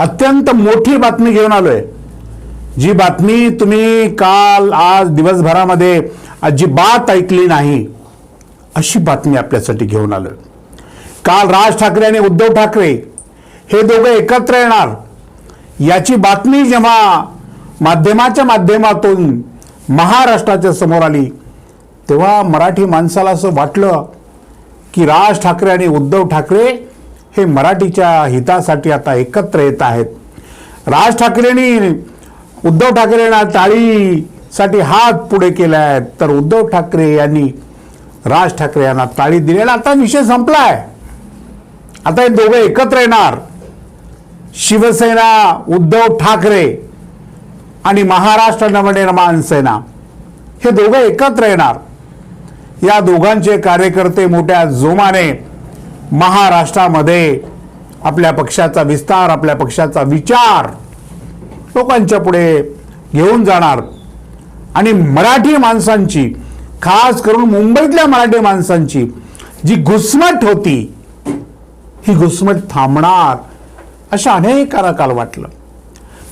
अत्यंत मोठी बातमी घेऊन आलोय. जी बातमी तुम्ही काल आज दिवसभरामध्ये अजिबात ऐकली नाही अशी बातमी आपल्यासाठी घेऊन आलोय. काल राज ठाकरे आणि उद्धव ठाकरे हे दोघं एकत्र येणार. याची बातमी जेव्हा माध्यमाच्या माध्यमातून महाराष्ट्राच्या समोर आली तेव्हा मराठी माणसाला असं वाटलं की राज ठाकरे आणि उद्धव ठाकरे हे मराठीच्या हितासाठी आता एकत्र येत आहेत. राज ठाकरेंनी उद्धव ठाकरेंना टाळीसाठी हात पुढे केले आहेत तर उद्धव ठाकरे यांनी राज ठाकरे यांना टाळी दिलेला आता विषय संपला आहे आता हे दोघं एकत्र येणार. शिवसेना उद्धव ठाकरे आणि महाराष्ट्र नवनिर्माण सेना. हे दोघं एकत्र येणार. या दोघांचे कार्यकर्ते मोठ्या जोमाने महाराष्ट्रामध्ये आपल्या पक्षाचा विस्तार आपल्या पक्षाचा विचार लोकांच्या पुढे घेऊन जाणार. आणि मराठी माणसांची खास करून मुंबईतल्या मराठी माणसांची जी घुसमट होती ही घुसमट थांबणार अशा अनेकांना काल वाटलं.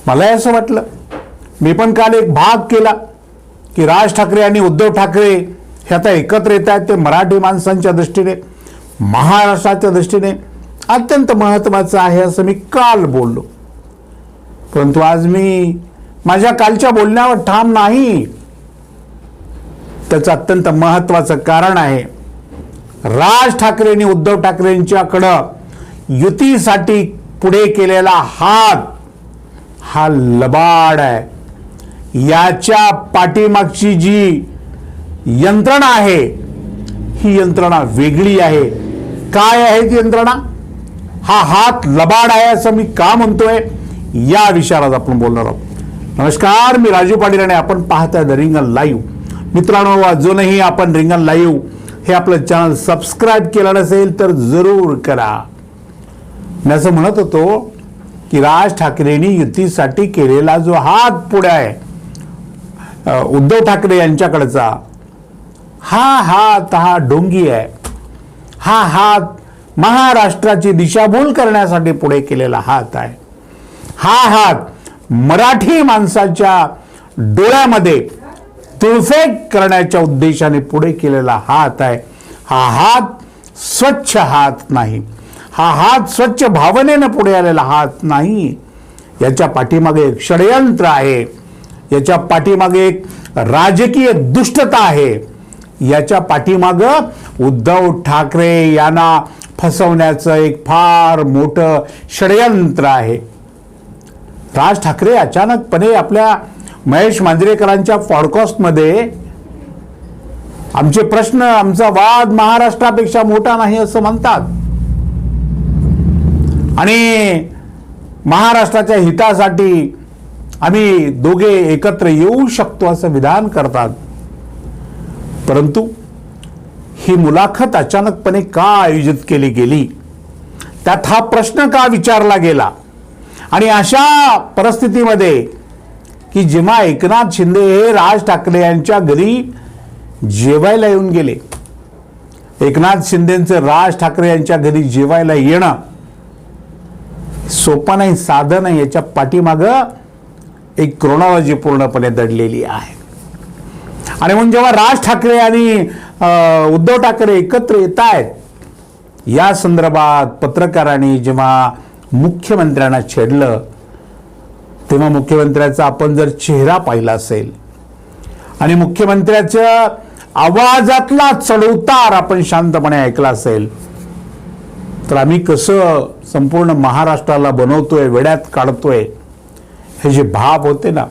मलाही असं वाटलं. मी पण काल एक भाग केला की राज ठाकरे आणि उद्धव ठाकरे हे आता एकत्र येत आहेत ते मराठी माणसांच्या दृष्टीने. महाराष्ट्राच्या दृष्टीने अत्यंत महत्त्वाचं आहे असं मी काल बोललो. परंतु आज मी माझ्या कालच्या बोलण्यावर ठाम नाही. त्याचं अत्यंत महत्त्वाचं कारण आहे राज ठाकरेंनी उद्धव ठाकरेंच्याकडं युतीसाठी पुढे केलेला हात हा लबाड आहे. याच्या पाठीमागची जी यंत्रणा आहे ही यंत्रणा वेगळी आहे. काय आहे ती यंत्रणा? हा हात लबाड आहे असं मी का म्हणतोय? या विषयावर आज आपण बोलणार आहोत. नमस्कार मी राजू पाटील आणि आपण पाहताय द रिंगण लाईव्ह मित्रांनो अजूनही आपण रिंगण लाईव्ह हे आपलं चॅनल सबस्क्राईब केलं नसेल तर जरूर करा. मी असं म्हणत होतो की राज ठाकरेंनी युतीसाठी केलेला जो हात पुढे आहे उद्धव ठाकरे यांच्याकडचा हा हात हा डोंगी आहे. हा हात महाराष्ट्राची दिशाभूल करण्यासाठी पुढे केलेला हात आहे. हा हात मराठी माणसाच्या डोळ्यामध्ये तुळफेक करण्याच्या उद्देशाने पुढे केलेला हात आहे. हा हात स्वच्छ हात नाही. हा हात स्वच्छ भावनेनं पुढे आलेला हात नाही. याच्या पाठीमागे एक षडयंत्र आहे. याच्या पाठीमागे एक राजकीय दुष्टता आहे. याच्या पाठीमागं उद्धव ठाकरे यांना फसवण्याचं एक फार मोठं षडयंत्र आहे. राज ठाकरे अचानकपणे आपल्या महेश मांजरेकरांच्या पॉडकास्टमध्ये आमचे प्रश्न आमचा वाद महाराष्ट्रापेक्षा मोठा नाही असं म्हणतात. आणि महाराष्ट्राच्या हितासाठी आम्ही दोघे एकत्र येऊ शकतो असं विधान करतात. परंतु ही मुलाखत अचानकपणे का आयोजित केली गेली? त्यात हा प्रश्न का विचारला गेला? आणि अशा परिस्थितीमध्ये की जेव्हा एकनाथ शिंदे हे राज ठाकरे यांच्या घरी जेवायला येऊन गेले एकनाथ शिंदेचं राज ठाकरे यांच्या घरी जेवायला येणं सोपं नाही साधं नाही याच्या पाठीमागं एक क्रोनॉलॉजी पूर्णपणे दडलेली आहे. आणि म्हणून जेव्हा राज ठाकरे आणि उद्धव ठाकरे एकत्र येत आहेत या संदर्भात पत्रकारांनी जेव्हा मुख्यमंत्र्यांना छेडलं तेव्हा मुख्यमंत्र्याचा आपण जर चेहरा पाहिला असेल आणि मुख्यमंत्र्याच्या आवाजातला चढउतार आपण शांतपणे ऐकला असेल तर आम्ही कसं संपूर्ण महाराष्ट्राला बनवतोय वेड्यात काढतोय हे जे भाव होते ना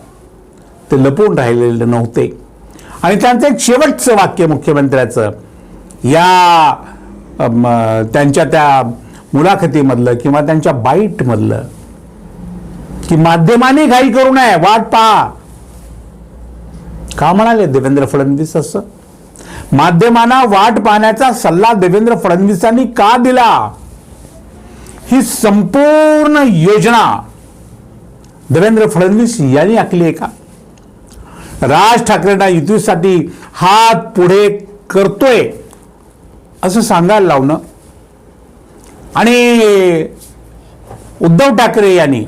ते लपून राहिलेले नव्हते. आणि त्यांचं एक शेवटचं वाक्य मुख्यमंत्र्याचं. या त्यांच्या त्या मुलाखतीमधलं किंवा त्यांच्या बाईटमधलं की माध्यमांनी घाई करू नये वाट पहा. का म्हणाले देवेंद्र फडणवीस असं? माध्यमांना वाट पाहण्याचा सल्ला देवेंद्र फडणवीसांनी का दिला? ही संपूर्ण योजना देवेंद्र फडणवीस यांनी आखली आहे का? राज ठाकरेंना युतीसाठी हात पुढे करतोय असं सांगायला लावणं. आणि उद्धव ठाकरे यांनी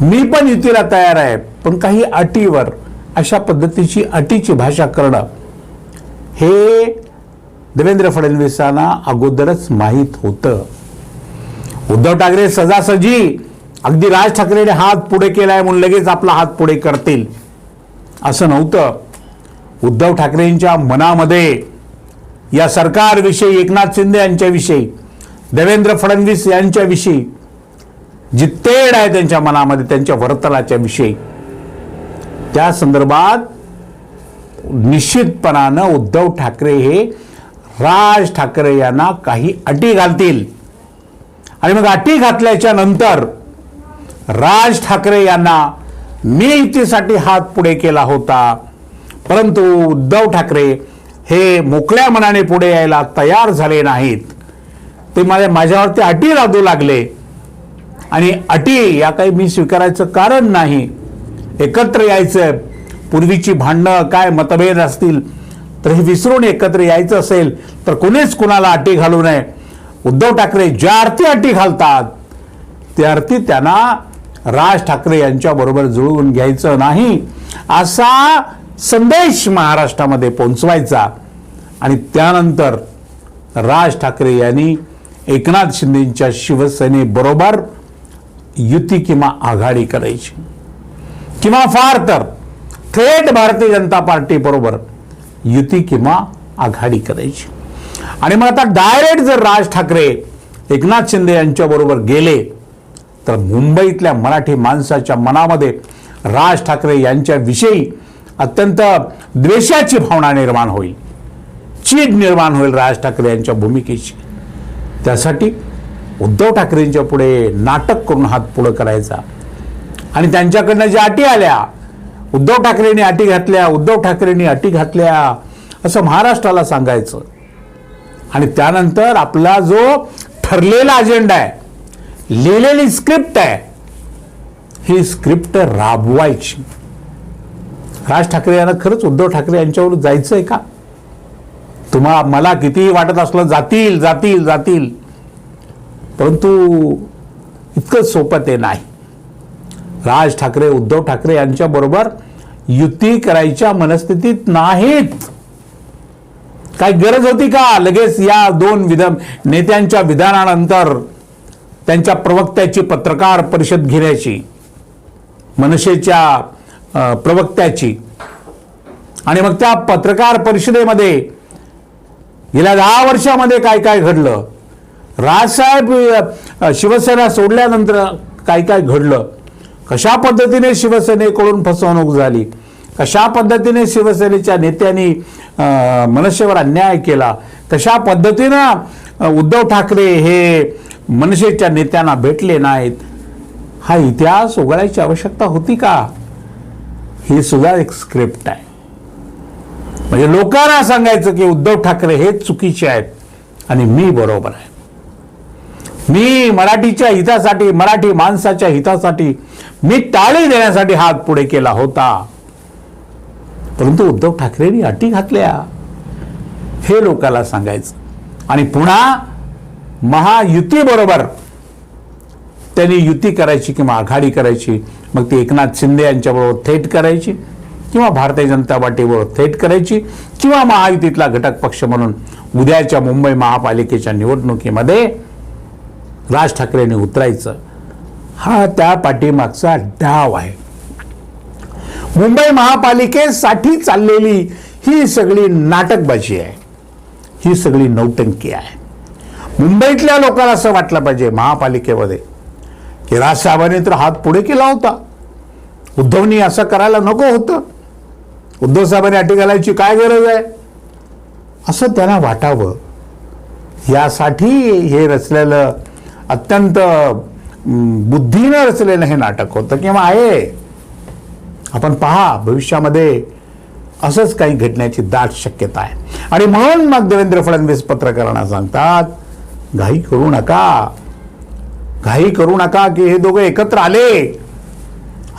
मी पण युतीला तयार आहे पण काही अटीवर अशा पद्धतीची अटीची भाषा करणं हे देवेंद्र फडणवीसांना अगोदरच माहीत होतं. उद्धव ठाकरे सजासजी अगदी राज ठाकरेने हात पुढे केलाय म्हणून लगेच आपला हात पुढे करतील. असं नव्हतं. उद्धव ठाकरेंच्या मनामध्ये या सरकारविषयी एकनाथ शिंदे यांच्याविषयी देवेंद्र फडणवीस यांच्याविषयी जी तेढ आहे त्यांच्या मनामध्ये त्यांच्या वर्तनाच्या विषयी त्या संदर्भात निश्चितपणानं उद्धव ठाकरे हे राज ठाकरे यांना काही अटी घालतील. आणि मग अटी घातल्याच्या नंतर राज ठाकरे यांना मी युतीसाठी हात पुढे केला होता. परंतु उद्धव ठाकरे हे मोकळ्या मनाने पुढे यायला तयार झाले नाहीत. ते माझ्या माझ्यावरती अटी लादू लागले. आणि अटी या काही मी स्वीकारायचं कारण नाही. एकत्र यायचं पूर्वीची भांडणं काय मतभेद असतील तर हे विसरून एकत्र यायचं असेल तर कोणीच कुणाला अटी घालू नये. उद्धव ठाकरे ज्या अर्थी अटी घालतात त्या अर्थी त्यांना राज ठाकरे यांच्याबरोबर जुळवून घ्यायचं नाही असा संदेश महाराष्ट्रामध्ये पोहोचवायचा. आणि त्यानंतर राज ठाकरे यांनी एकनाथ शिंदेच्या शिवसेनेबरोबर युती किंवा आघाडी करायची. किंवा फार तर थेट भारतीय जनता पार्टीबरोबर युती किंवा आघाडी करायची. आणि मग आता डायरेक्ट जर राज ठाकरे एकनाथ शिंदे यांच्याबरोबर गेले तर मुंबईतल्या मराठी माणसाच्या मनामध्ये राज ठाकरे यांच्याविषयी अत्यंत द्वेषाची भावना निर्माण होईल. चीड निर्माण होईल राज ठाकरे यांच्या भूमिकेची त्यासाठी उद्धव ठाकरेंच्या पुढे नाटक करून हात पुढं करायचा. आणि त्यांच्याकडनं ज्या अटी आल्या उद्धव ठाकरेंनी अटी घातल्या उद्धव ठाकरेंनी अटी घातल्या असं महाराष्ट्राला सांगायचं. आणि त्यानंतर आपला जो ठरलेला अजेंडा आहे लिहिलेली स्क्रिप्ट आहे. ही स्क्रिप्ट राबवायची. राज ठाकरे यांना खरंच उद्धव ठाकरे यांच्यावर जायचं आहे का? तुम्हाला मला कितीही वाटत असलं जातील जातील जातील. परंतु इतकं सोपं ते नाही. राज ठाकरे उद्धव ठाकरे यांच्याबरोबर युती करायच्या मनस्थितीत नाहीत. काय गरज होती का? लगेच या दोन विध नेत्यांच्या विधानानंतर त्यांच्या प्रवक्त्याची पत्रकार परिषद घेण्याची मनसेच्या प्रवक्त्याची. आणि मग त्या पत्रकार परिषदेमध्ये गेल्या दहा वर्षामध्ये काय काय घडलं? राजसाहेब शिवसेना सोडल्यानंतर काय काय घडलं? कशा पद्धतीने शिवसेनेकडून फसवणूक झाली? कशा पद्धतीने शिवसेनेच्या नेत्यांनी मनसेवर अन्याय केला? कशा पद्धतीनं उद्धव ठाकरे हे मनसेच्या नेत्यांना भेटले नाहीत. हा इतिहास उघडायची आवश्यकता होती का? ही सुद्धा एक स्क्रिप्ट आहे. म्हणजे लोकांना सांगायचं की उद्धव ठाकरे हे चुकीचे आहेत आणि मी बरोबर आहे. मी मराठीच्या हितासाठी मराठी माणसाच्या हितासाठी मी टाळी देण्यासाठी हात पुढे केला होता. परंतु उद्धव ठाकरेंनी अटी घातल्या. हे लोकांना सांगायचं. आणि पुन्हा महायुतीबरोबर त्यांनी युती करायची किंवा आघाडी करायची मग ती एकनाथ शिंदे यांच्याबरोबर थेट करायची किंवा भारतीय जनता पार्टीबरोबर थेट करायची किंवा महायुतीतला घटक पक्ष म्हणून उद्याच्या मुंबई महापालिकेच्या निवडणुकीमध्ये राज ठाकरेंनी उतरायचं. हा त्या पाठीमागचा डाव आहे. मुंबई महापालिकेसाठी चाललेली ही सगळी नाटकबाजी आहे. ही सगळी नौटंकी आहे. मुंबईतल्या लोकांना असं वाटलं पाहिजे महापालिकेमध्ये. की राजसाहेबांनी तर हात पुढे केला होता. उद्धवनी असं करायला नको होतं. उद्धव साहेबांनी अटी घालायची काय गरज आहे? असं त्यांना वाटावं. यासाठी हे रचलेलं अत्यंत बुद्धीनं रचलेलं हे नाटक होतं किंवा आहे. आपण पहा भविष्यामध्ये असंच काही घडण्याची दाट शक्यता आहे. आणि म्हणून मग देवेंद्र फडणवीस पत्रकारांना सांगतात घाई करू नका. घाई करू नका की हे दोघं एकत्र आले.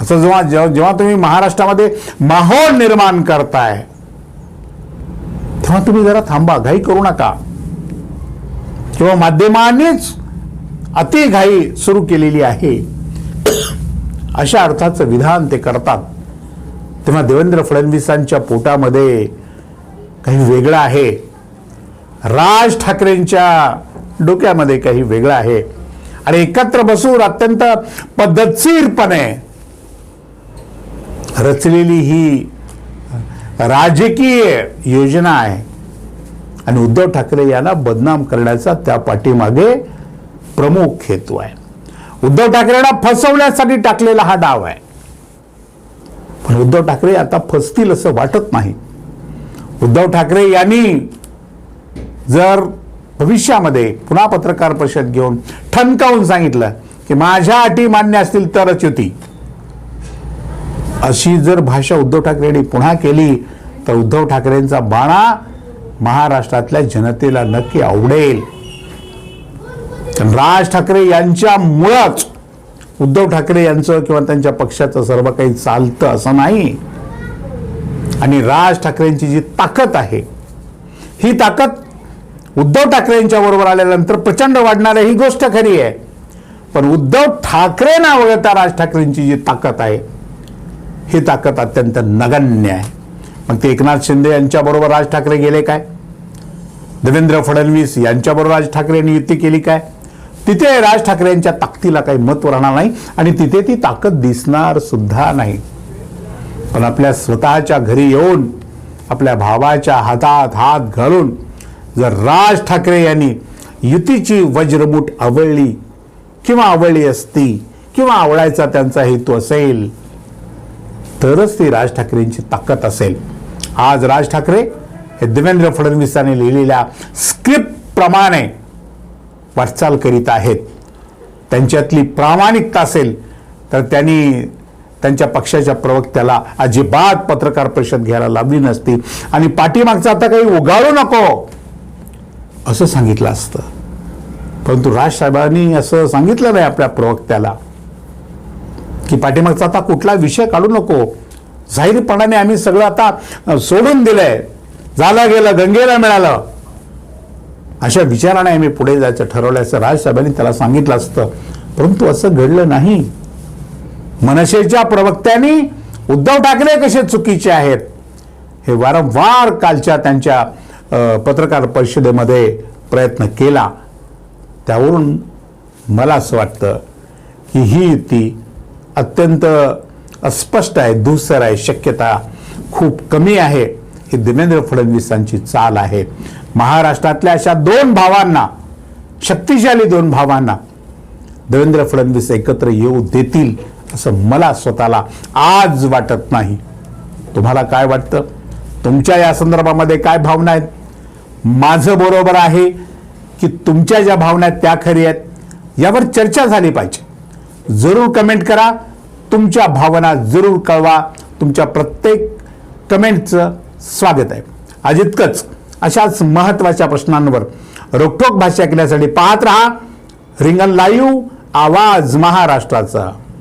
असं जेव्हा जेव्हा जेव्हा तुम्ही महाराष्ट्रामध्ये माहोल निर्माण करताय तेव्हा तुम्ही जरा थांबा घाई करू नका. किंवा माध्यमांनीच अतिघाई सुरू केलेली आहे. अशा अर्थाचं विधान ते करतात. तेव्हा देवेंद्र फडणवीसांच्या पोटामध्ये काही वेगळं आहे. राज ठाकरेंच्या डोक्यामध्ये काही वेगळं आहे. आणि एकत्र बसून अत्यंत पद्धतशीरपणे रचलेली ही राजकीय योजना आहे. आणि उद्धव ठाकरे यांना बदनाम करण्याचा त्या पाठीमागे प्रमुख हेतू आहे. उद्धव ठाकरेंना फसवण्यासाठी टाकलेला हा डाव आहे. पण उद्धव ठाकरे आता फसतील असं वाटत नाही. उद्धव ठाकरे यांनी जर भविष्यामध्ये पुन्हा पत्रकार परिषद घेऊन ठणकावून सांगितलं की माझ्या अटी मान्य असतील तरच युती. अशी जर भाषा उद्धव ठाकरेंनी पुन्हा केली तर उद्धव ठाकरेंचा बाणा महाराष्ट्रातल्या जनतेला नक्की आवडेल. राज ठाकरे यांच्यामुळंच उद्धव ठाकरे यांचं किंवा त्यांच्या पक्षाचं सर्व काही चालतं असं नाही. आणि राज ठाकरेंची जी ताकद आहे ही ताकद उद्धव ठाकरेंच्या बरोबर आल्यानंतर प्रचंड वाढणार आहे ही गोष्ट खरी आहे. पण उद्धव ठाकरे ना वगळता राज ठाकरेंची जी ताकद आहे ही ताकद अत्यंत नगण्य आहे. मग ते एकनाथ शिंदे यांच्याबरोबर राज ठाकरे गेले काय? देवेंद्र फडणवीस यांच्याबरोबर राज ठाकरेंनी युती केली काय? तिथे राज ठाकरे यांच्या ताकदीला काही महत्त्व राहणार नाही आणि तिथे ती ताकद दिसणार सुद्धा नाही. पण आपल्या स्वतःच्या घरी येऊन आपल्या भावाच्या हातात हात घालून जर राज ठाकरे यांनी युतीची वज्रबूट आवळली किंवा आवळली असती किंवा आवळायचा त्यांचा हेतू असेल तरच ती राज ठाकरेंची ताकद असेल. आज राज ठाकरे हे देवेंद्र फडणवीसांनी लिहिलेल्या स्क्रिप्टप्रमाणे वाटचाल करीत आहेत. त्यांच्यातली प्रामाणिकता असेल तर त्यांनी त्यांच्या पक्षाच्या प्रवक्त्याला अजिबात पत्रकार परिषद घ्यायला लावली नसती. आणि पाठीमागचा आता काही उगाळू नको. असं सांगितलं असतं. परंतु राजसाहेबांनी असं सांगितलं नाही आपल्या प्रवक्त्याला. की पाठीमागचा आता कुठला विषय काढू नको. जाहीरपणाने आम्ही सगळं आता सोडून दिलंय. झालं गेलं गंगेला मिळालं. अशा विचाराने आम्ही पुढे जायचं ठरवल्याचं राजसाहेबांनी त्याला सांगितलं असतं. परंतु असं घडलं नाही. मनसेच्या प्रवक्त्यांनी उद्धव ठाकरे कसे चुकीचे आहेत हे वारंवार कालच्या त्यांच्या पत्रकार परिषदेमध्ये प्रयत्न केला. त्यावरून मला असं वाटतं की ही युती अत्यंत अस्पष्ट आहे धूसर आहे शक्यता खूप कमी आहे. ही देवेंद्र फडणवीसांची चाल आहे. महाराष्ट्रातल्या अशा दोन भावांना शक्तिशाली दोन भावांना देवेंद्र फडणवीस एकत्र येऊ देतील असं मला स्वतःला आज वाटत नाही. तुम्हाला काय वाटतं? तुमच्या या संदर्भामध्ये काय भावना आहेत? माझं बरोबर आहे की तुमच्या ज्या भावना त्या खरी आहेत यावर चर्चा झाली पाहिजे. जरूर कमेंट करा. तुमच्या भावना जरूर कळवा. तुमच्या प्रत्येक कमेंटचं स्वागत आहे. आज इतकंच. अशाच महत्त्वाच्या प्रश्नांवर रोखोक भाष्य केल्यासाठी पाहत रहा. रिंगण लाईव्ह आवाज महाराष्ट्राचा.